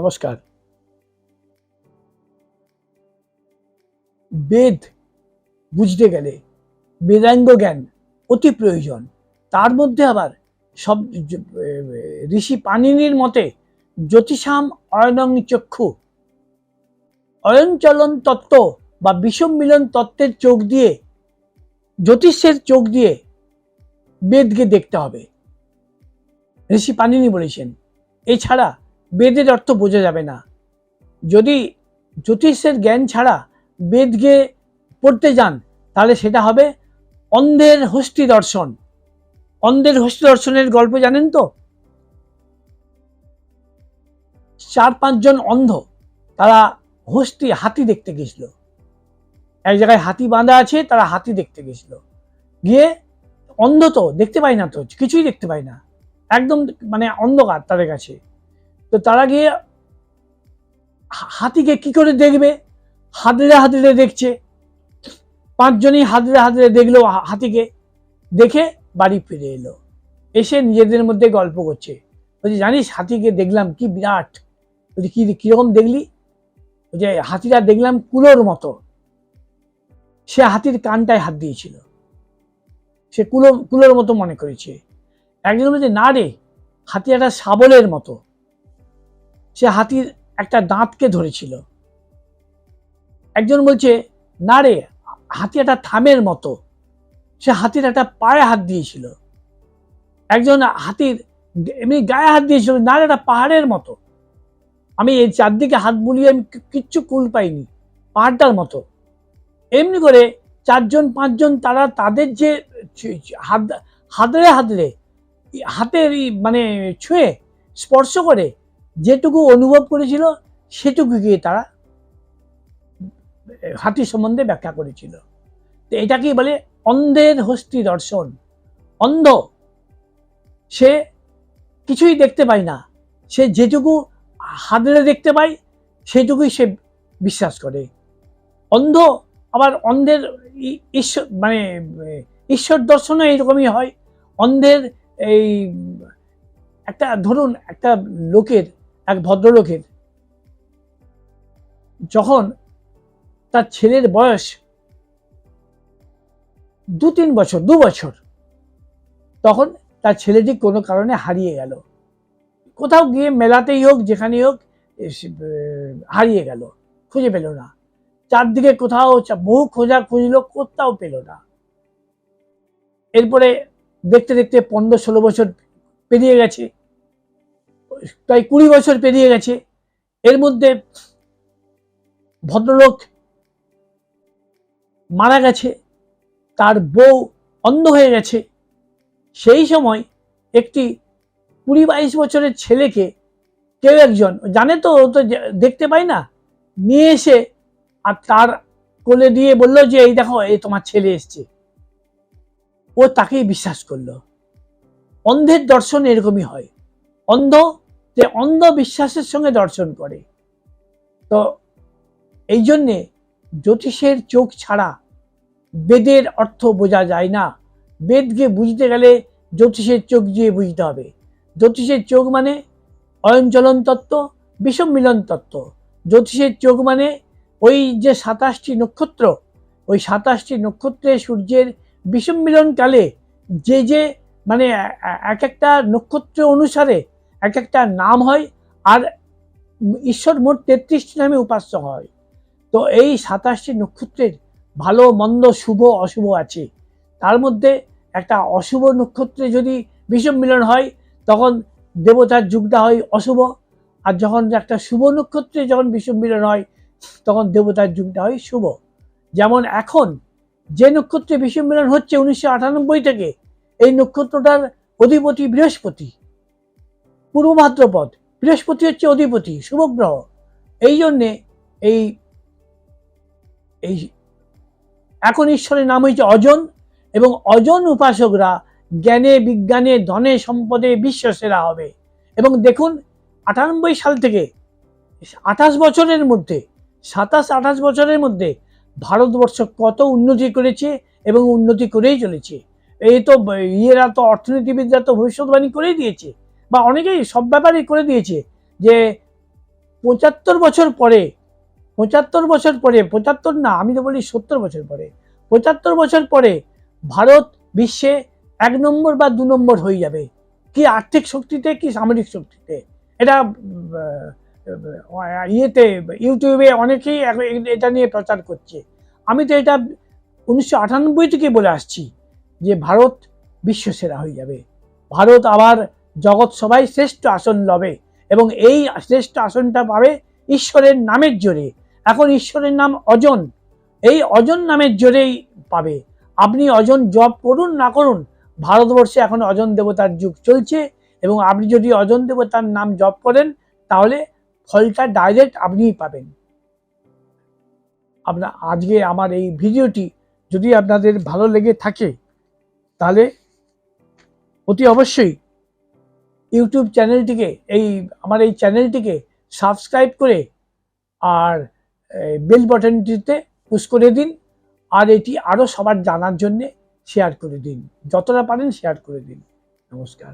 নমস্কার। বেদ বুঝতে গেলে বেদাঙ্গ জ্ঞান অতি প্রয়োজন। তার মধ্যে আবার সব ঋষি পানিনির মতে জ্যোতিষাম অয়নং চক্ষু। অয়নচলন তত্ত্ব বা বিষম মিলন তত্ত্বের চোখ দিয়ে, জ্যোতিষের চোখ দিয়ে বেদকে দেখতে হবে। ঋষি পানিনি বলেছেন, এছাড়া বেদের অর্থ বোঝা যাবে না। যদি জ্যোতিষের জ্ঞান ছাড়া বেদকে পড়তে যান, তাহলে সেটা হবে অন্ধের হস্তি দর্শন। অন্ধের হস্তি দর্শনের গল্প জানেন তো? চার পাঁচজন অন্ধ, তারা হস্তি, হাতি দেখতে গেছিল। এক জায়গায় হাতি বাঁধা আছে, তারা হাতি দেখতে গেছিল। গিয়ে অন্ধ তো, দেখতে পায় না তো, কিছুই দেখতে পায় না। একদম মানে অন্ধকার তাদের কাছে। তো তারা গিয়ে হাতিকে কি করে দেখবে? হাতড়ে হাতড়ে দেখছে। পাঁচজনই হাতড়ে হাতড়ে দেখল হাতিকে। দেখে বাড়ি ফিরে এলো। এসে নিজেদের মধ্যে গল্প করছে। বলছি, জানিস, হাতিকে দেখলাম, কি বিরাট। বলছি, কি কীরকম দেখলি? যে হাতিটা দেখলাম কুলোর মতো। সে হাতির কানটায় হাত দিয়েছিল। সে কুলো কুলোর মতো মনে করেছে। একজন বলছে, না রে, হাতি একটা শাবলের মতো। সে হাতির একটা দাঁতকে ধরেছিল। একজন বলছে, না রে, হাতি একটা থামের মতো। সে হাতির একটা পায়ে হাত দিয়েছিল। একজন হাতির এমনি গায়ে হাত দিয়েছিল, না রে একটা পাহাড়ের মতো। আমি এই চারদিকে হাত বুলিয়ে আমি কিচ্ছু কুল পাইনি, পাহাড়টার মতো। এমনি করে চারজন, পাঁচজন তারা তাদের যে হাত হাতড়ে হাতড়ে, হাতের মানে ছুঁয়ে স্পর্শ করে যেটুকু অনুভব করেছিল, সেটুকু গিয়ে তারা হাতি সম্বন্ধে ব্যাখ্যা করেছিল। তো এটাকেই বলে অন্ধের হস্তি দর্শন। অন্ধ, সে কিছুই দেখতে পায় না। সে যেটুকু হাতড়ে দেখতে পায়, সেটুকুই সে বিশ্বাস করে। অন্ধ আবার অন্ধের ঈশ্বর মানে ঈশ্বর দর্শনও এইরকমই হয়। অন্ধের এই একটা, ধরুন, একটা লোকের এক ভদ্রলোকের। যখন তার ছেলের বয়স দু তিন বছর, দু বছর, তখন তার ছেলেটি কোনো কারণে হারিয়ে গেল। কোথাও গিয়ে মেলাতেই হোক যেখানে হোক হারিয়ে গেল, খুঁজে পেল না। চারদিকে কোথাও বহু খোঁজা খুঁজলো কোথাও পেল না। এরপরে দেখতে দেখতে পনেরো ষোলো বছর পেরিয়ে গেছে। প্রায় কুড়ি বছর পেরিয়ে গেছে। এর মধ্যে ভদ্রলোক মারা গেছে, তার বউ অন্ধ হয়ে গেছে। সেই সময় একটি কুড়ি বাইশ বছরের ছেলেকে কেউ একজন, জানে তো, ও তো দেখতে পায় না, নিয়ে এসে আর তার কোলে দিয়ে বলল যে, এই দেখো, এই তোমার ছেলে এসছে। ও তাকেই বিশ্বাস করল। অন্ধের দর্শন এরকমই হয়। অন্ধ যে অন্ধবিশ্বাসের সঙ্গে দর্শন করে। তো এই জন্যে জ্যোতিষের চোখ ছাড়া বেদের অর্থ বোঝা যায় না। বেদকে বুঝতে গেলে জ্যোতিষের চোখ দিয়ে বুঝতে হবে। জ্যোতিষের চোখ মানে অয়নচলন তত্ত্ব বিষম মিলন তত্ত্ব। জ্যোতিষের চোখ মানে ওই যে সাতাশটি নক্ষত্র, ওই সাতাশটি নক্ষত্রে সূর্যের বিষম মিলনকালে যে যে মানে এক একটা নক্ষত্র অনুসারে এক একটা নাম হয় আর ঈশ্বর মোট তেত্রিশটি নামে উপাস্য হয়। তো এই সাতাশটি নক্ষত্রের ভালো, মন্দ, শুভ, অশুভ আছে। তার মধ্যে একটা অশুভ নক্ষত্রে যদি বিষম মিলন হয়, তখন দেবতার যুগটা হয় অশুভ। আর যখন একটা শুভ নক্ষত্রে যখন বিষম মিলন হয়, তখন দেবতার যুগটা হয় শুভ। যেমন এখন যে নক্ষত্রে বিষম মিলন হচ্ছে উনিশশো আটানব্বই থেকে, এই নক্ষত্রটার অধিপতি বৃহস্পতি। পূর্ব ভাদ্রপদ বৃহস্পতি হচ্ছে অধিপতি শুভ গ্রহ এই জন্যে এই এই এখন ঈশ্বরের নাম হয়েছে অজন এবং অজন উপাসকরা জ্ঞানে, বিজ্ঞানে, ধনে, সম্পদে বিশ্বসেরা হবে। এবং দেখুন, আটানব্বই সাল থেকে আঠাশ বছরের মধ্যে, সাতাশ, আঠাশ বছরের মধ্যে ভারতবর্ষ কত উন্নতি করেছে এবং উন্নতি করেই চলেছে। এই তো, ইয়েরা তো অর্থনীতিবিদরা তো ভবিষ্যৎবাণী করেই দিয়েছে। বা অনেকেই সব ব্যাপারেই করে দিয়েছে যে পঁচাত্তর বছর পরে, পঁচাত্তর বছর পরে, পঁচাত্তর না, আমি তো বলি সত্তর বছর পরে, পঁচাত্তর বছর পরে ভারত বিশ্বে এক নম্বর বা দু নম্বর হয়ে যাবে। কি আর্থিক শক্তিতে, কি সামরিক শক্তিতে? এটা ইয়েতে, ইউটিউবে অনেকেই এটা নিয়ে প্রচার করছে। আমি তো এটা উনিশশো আটানব্বই থেকে বলে আসছি যে ভারত বিশ্বসেরা হয়ে যাবে। ভারত আবার জগৎ সবাই শ্রেষ্ঠ আসন লবে এবং এই শ্রেষ্ঠ আসনটা পাবে ঈশ্বরের নামের জোরে। এখন ঈশ্বরের নাম অজন। এই অজন নামের জোরেই পাবে। আপনি অজন জপ করুন, না করুন, ভারতবর্ষে এখন অজন দেবতার যুগ চলছে এবং আপনি যদি অজন দেবতার নাম জপ করেন, তাহলে ফলটা ডাইরেক্ট আপনিই পাবেন। আপনার আজকে আমার এই ভিডিওটি যদি আপনাদের ভালো লেগে থাকে, তাহলে অতি অবশ্যই ইউটিউব চ্যানেলটিকে, এই আমার এই চ্যানেলটিকে সাবস্ক্রাইব করে আর বেল বাটনটিতে পুশ করে দিন আর এটি আরও সবার জানার জন্যে শেয়ার করে দিন। যতটা পারেন শেয়ার করে দিন। নমস্কার।